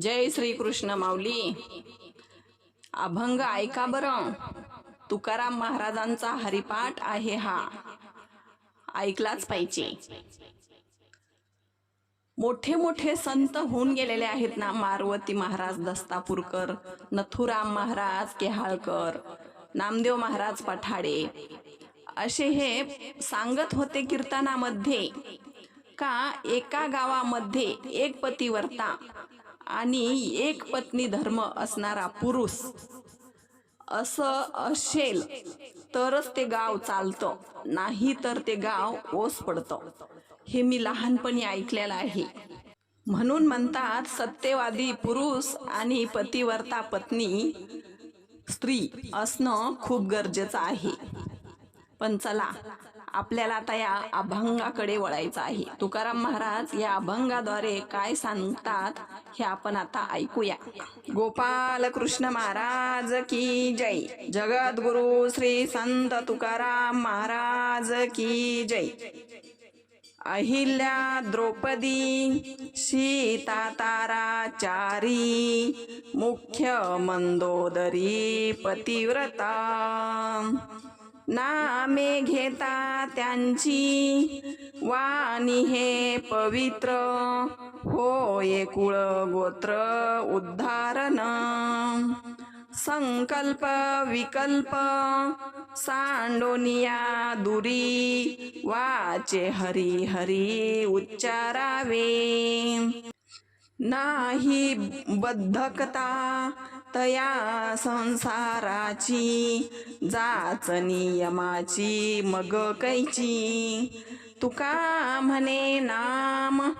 जय श्रीकृष्ण माऊली. अभंग ऐका बरं. तुकाराम महाराजांचा हरिपाठ आहे हा. ऐकलाच पाहिजे. मोठे मोठे संत होऊन गेलेले आहेत ना मारवती महाराज दस्तापूरकर नथुराम महाराज केहाळकर नामदेव महाराज पठाडे. असे हे सांगत होते कीर्तनामध्ये का एका गावामध्ये एक पतिवर्ता आणि एक पत्नी धर्म असणारा पुरुष. असं असेल तरच ते गाव चालतं. नाही तर ते गाव ओस पडतं. हे मी लहानपणी ऐकलेलं आहे. म्हणून म्हणतात सत्यवादी पुरुष आणि पतिवर्ता पत्नी स्त्री असणं खूप गरजेचं आहे. पण चला आपल्याला आता या अभंगाकडे वळायचं आहे. तुकाराम महाराज या अभंगाद्वारे काय सांगतात हे आपण आता ऐकूया. गोपाल कृष्ण महाराज की जय. जगद्गुरु श्री संत तुकाराम महाराज की जय. अहिल्या द्रौपदी सीता ताराचारी मुख्य मंदोदरी पतिव्रता. नामे घेता त्यांची वाणी हे पवित्र. होय कुळ गोत्र उद्धारण. संकल्प विकल्प सांडोनिया दुरी वाचे हरी हरी उच्चारावे. नाही बद्धकता तया संसाराची जाच नियमाची मग कैची? तुका म्हणे नाम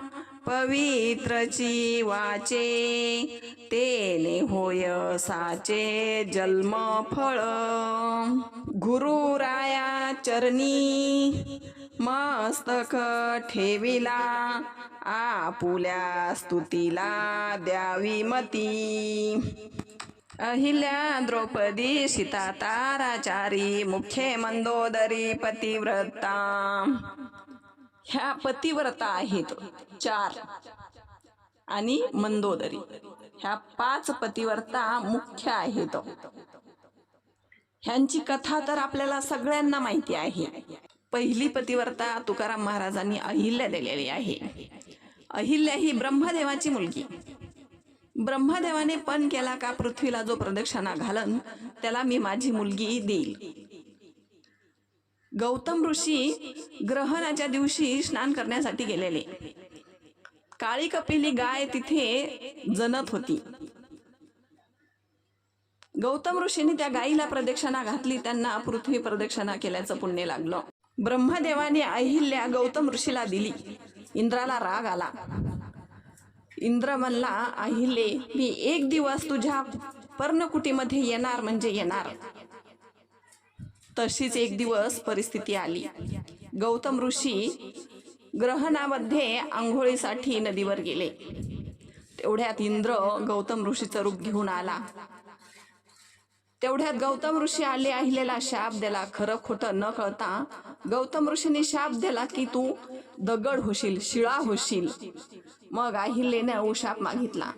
पवित्रची वाचे तेने होय साचे जन्म फळ गुरुराया चरणी मस्तक ठेविला आपुल्या स्तुतीला द्यावी मती. अहिल्या द्रौपदी सीता ताराचारी मुख्य मंदोदरी पतिव्रता. ह्या पतिव्रता आहेत चार. आणि मंदोदरी. ह्या पाच पतिव्रता मुख्य आहेत. ह्यांची कथा तर आपल्याला सगळ्यांना माहिती आहे. पहिली पतिव्रता तुकाराम महाराजांनी अहिल्या दिलेली आहे. अहिल्या ही ब्रह्मदेवाची मुलगी. ब्रह्मदेवाने पण केला का पृथ्वीला जो प्रदक्षिणा घालन त्याला मी माझी मुलगी देईल. गौतम ऋषी ग्रहणाच्या दिवशी स्नान करण्यासाठी गेलेले. काळी कपिली गाय तिथे जनत होती. गौतम ऋषीने त्या गायीला प्रदक्षिणा घातली त्यांना पृथ्वी प्रदक्षिणा केल्याचं पुण्य लागलं. ब्रह्मदेवाने अहिल्या गौतम ऋषीला दिली. इंद्राला राग आला. इंद्र म्हणला अहिले मी एक दिवस तुझ्या पर्णकुटीमध्ये येणार म्हणजे येणार. तशीच एक दिवस परिस्थिती आली. गौतम ऋषी ग्रहणामध्ये आंघोळीसाठी नदीवर गेले. तेवढ्यात इंद्र गौतम ऋषीचं रूप घेऊन आला. तेवढ्यात गौतम ऋषी आले अहिलेला शाप दिला खरं खोटं न कळता गौतम ऋषीने शाप दिला की तू दगड होशील शिळा होशील. मग अहिल्याने शाप मागितला.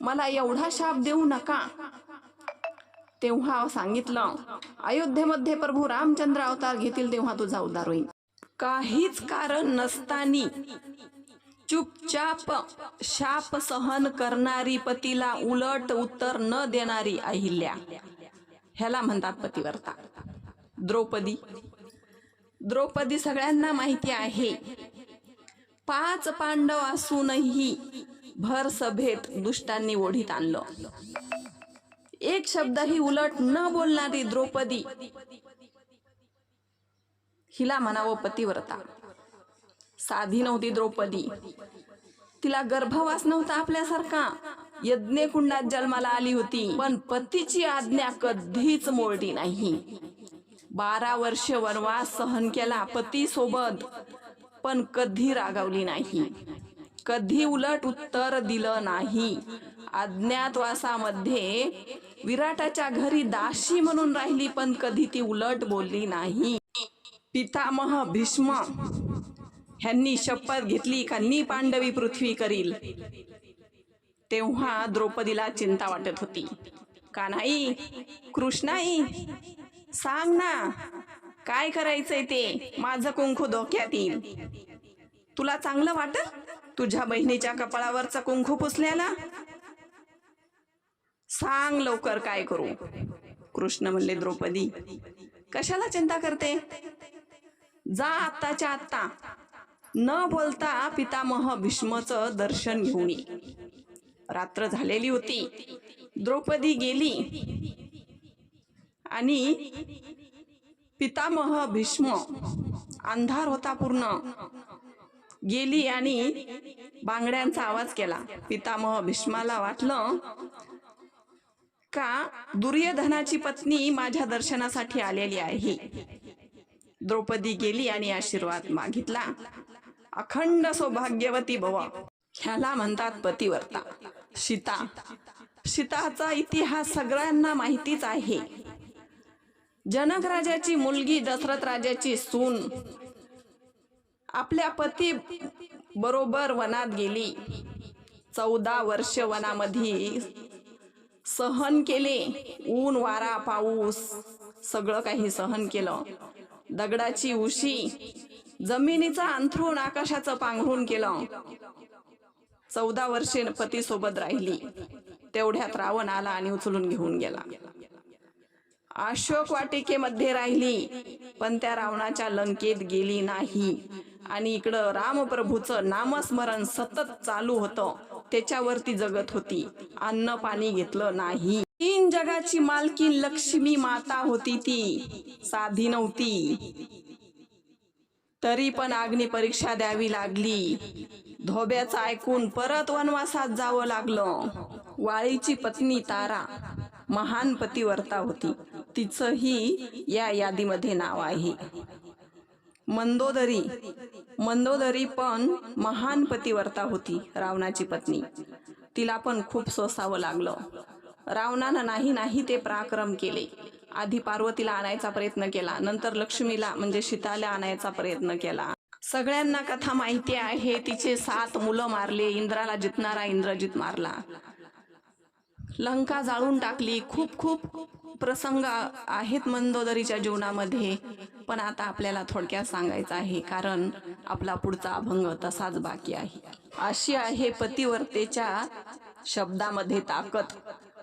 मला एवढा शाप देऊ नका. तेव्हा सांगितलं अयोध्येमध्ये प्रभू रामचंद्र अवतार घेतील तेव्हा तुझा उद्धार होईल काहीच कारण नसतानी चुपचाप शाप सहन करणारी पतीला उलट उत्तर न देणारी अहिल्या. ह्याला म्हणतात पतिवर्ता. द्रौपदी. द्रौपदी सगळ्यांना माहिती आहे. पाच पांडव असूनही भर सभेत दुष्टांनी ओढीत आणलं. एक शब्दही उलट न बोलणारी द्रौपदी हिला म्हणावं पतिव्रता. साधी नव्हती द्रौपदी. तिला गर्भवास नव्हता आपल्यासारखा. यज्ञकुंडात जन्माला आली होती पण पतीची आज्ञा कधीच मोडली नाही. बारा वर्ष वनवास सहन केला पतीसोबत पण कधी रागावली नाही. कधी उलट उत्तर दिलं नाही. अज्ञातवासामध्ये विराटाच्या घरी दाशी म्हणून राहिली पण कधी ती उलट बोलली नाही. पितामह भीष्म ह्यांनी शपथ घेतली का नी पांडवी पृथ्वी करील? तेव्हा द्रौपदीला चिंता वाटत होती. का नाही? कृष्णाई सांग ना. काय करायचंय ते? माझं कुंकू धोक्यात येईल. तुला चांगलं वाटत? तुझ्या बहिणीच्या कपाळावरचा कुंकू पुसल्याला? सांग लवकर काय करू. कृष्ण म्हणले द्रौपदी कशाला चिंता करते? जा आत्ताच्या आत्ता. न बोलता पितामह भीष्मचं दर्शन घेऊन ये. रात्र झालेली होती. द्रौपदी गेली. आणि पितामह भीष्म अंधार होता पूर्ण. गेली आणि बांगड्यांचा आवाज केला. पितामह भीष्माला वाटलं का दुर्योधनाची पत्नी माझ्या दर्शनासाठी आलेली आहे. द्रौपदी गेली आणि आशीर्वाद मागितला. अखंड सौभाग्यवती भव. ह्याला म्हणतात पतिवर्ता. सीता. सीताचा इतिहास सगळ्यांना माहितीच आहे. जनक राजाची मुलगी दशरथ राजाची सून आपल्या पती बरोबर वनात गेली. चौदा वर्ष वनामध्ये सहन केले. ऊन वारा पाऊस सगळं काही सहन केलं. दगडाची उशी जमिनीचा अंथरूण आकाशाचं पांघरून केलं. चौदा वर्षे पती सोबत राहिली. तेवढ्यात रावण आला आणि उचलून घेऊन गेला. अशोक वाटिकेमध्ये राहिली पण त्या रावणाच्या लंकेत गेली नाही. आणि इकडं रामप्रभूचं नामस्मरण सतत चालू होतं. त्याच्यावरती जगत होती. अन्न पाणी घेतलं नाही. तीन जगाची मालकी लक्ष्मी माता होती ती. साधी नव्हती. तरी पण अग्नि परीक्षा द्यावी लागली. धोब्याचं ऐकून परत वनवासात जावं लागलं. वाळीची पत्नी तारा महान पतिवर्ता होती. तिचंही या यादीमध्ये नाव आहे. मंदोदरी. मंदोदरी पण महान पतिवर्ता होती रावणाची पत्नी. तिला पण खूप सोसावं लागलं. रावणानं नाही नाही ते पराक्रम केले. आधी पार्वतीला आणायचा प्रयत्न केला. नंतर लक्ष्मीला म्हणजे शीताला आणायचा प्रयत्न केला. सगळ्यांना कथा माहिती आहे तिचे सात मुलं मारले इंद्राला जितणारा इंद्रजित मारला. लंका जाळून टाकली. खूप खूप प्रसंग आहेत मंदोदरीच्या जीवनामध्ये. पण आता आपल्याला थोडक्यात सांगायचं आहे कारण आपला पुढचा अभंग तसाच बाकी आहे. अशी आहे पतिवर्तेच्या शब्दामध्ये ताकद.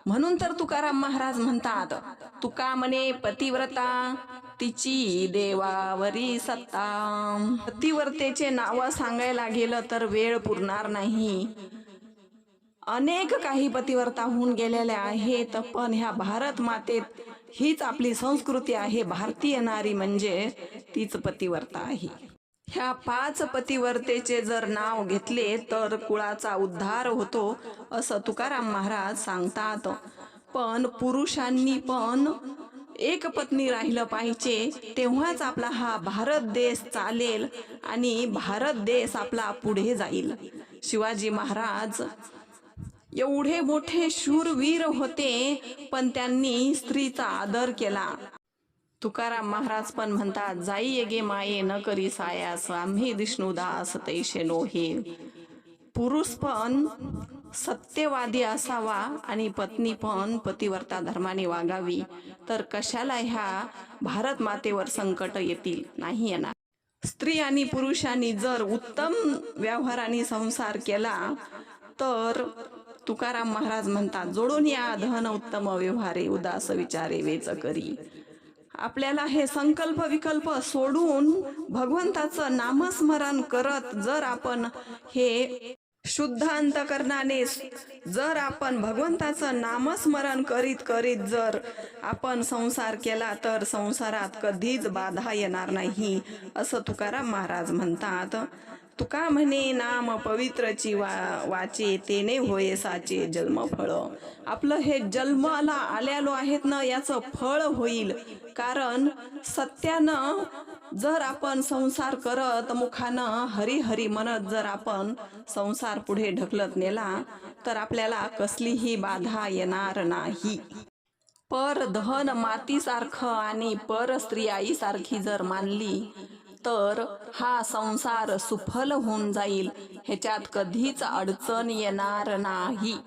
म्हणून तर तुकाराम महाराज म्हणतात तुका म्हणे पतिव्रता तिची देवावरी सत्ता. पतिव्रतेचे नाव सांगायला गेलं तर वेळ पुरणार नाही. अनेक काही पतिवर्ता होऊन गेलेल्या आहेत पण ह्या भारत मातेत हीच आपली संस्कृती आहे. भारतीय नारी म्हणजे तीच पतिवर्ता आहे. ह्या पाच पतिवर्तेचे जर नाव घेतले तर कुळाचा उद्धार होतो असं तुकाराम महाराज सांगतात. पण पुरुषांनी पण एक पत्नी राहिलं पाहिजे तेव्हाच आपला हा भारत देश चालेल आणि भारत देश आपला पुढे जाईल. शिवाजी महाराज एवढे मोठे शूरवीर होते पण त्यांनी स्त्रीचा आदर केला. तुकाराम महाराज पण म्हणतात जाई गे माये न करी सायास आम्ही विष्णुदास तैशे नोहे पुरुष पण सत्यवादी असावा आणि पत्नी पण पतिवर्ता धर्माने वागावी तर कशाला ह्या भारत मातेवर संकट येतील? नाही येणार. स्त्री आणि पुरुषांनी जर उत्तम व्यवहाराने संसार केला तर तुकाराम महाराज म्हणतात जोडून या धन उत्तम व्यवहारे उदास विचारे वेच करी. आपल्याला हे संकल्प विकल्प सोडून भगवंताचं नामस्मरण करत जर आपण हे शुद्ध अंतकरणाने जर आपण भगवंताचं नामस्मरण करीत करीत जर आपण संसार केला तर संसारात कधीच बाधा येणार नाही असं तुकाराम महाराज म्हणतात. तुका म्हणे नाम पवित्रची वा वाचे तेने होय साचे जन्म फळ आपलं हे जन्माला आलेलो आहेत ना याचं फळ होईल. कारण सत्यानं जर आपण संसार करत मुखानं हरी हरी म्हणत जर आपण संसार पुढे ढकलत नेला तर आपल्याला कसलीही बाधा येणार नाही. पर धन मातीसारखं आणि पर स्त्री आईसारखी जर मानली तर हा संसार सुफल होऊन जाईल. ह्याच्यात कधीच अडचण येणार नाही.